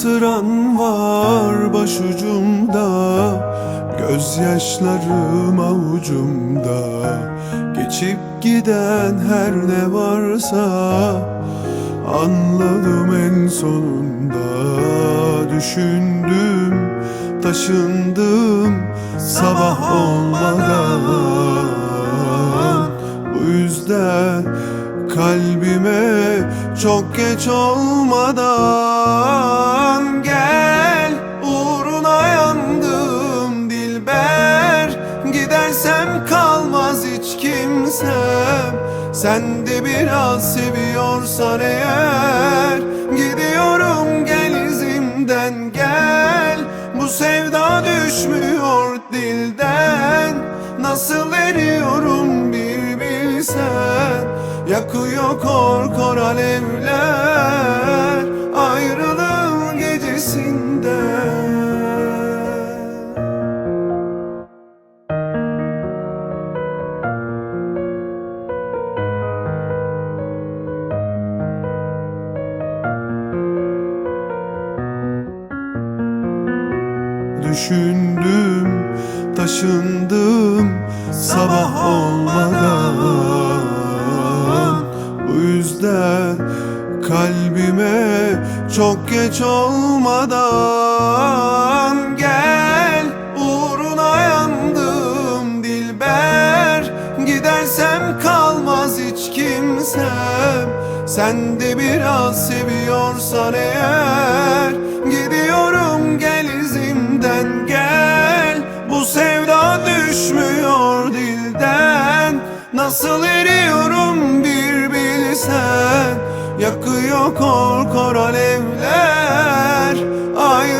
hatıran var başucumda Gözyaşlarım avucumda. Geçip giden her ne varsa Anladım en sonunda. Düşündüm, taşındım Sabah olmadan. Bu yüzden kalbime çok geç olmadan kimsem Sen de biraz seviyorsan eğer Gidiyorum gel izimden gel. Bu sevda düşmüyor dilden Nasıl eriyorum bir bilsen. Yakıyor kor kor alevler Düşündüm, taşındım sabah olmadan. Bu yüzden kalbime çok geç olmadan Gel. Uğruna yandım dilber Gidersem kalmaz hiç kimsem. Sen de biraz seviyorsan eğer izimden gel. Bu sevda düşmüyor dilden. Nasıl eriyorum bir bilsen. Yakıyor kor kor alevler. Gecesinde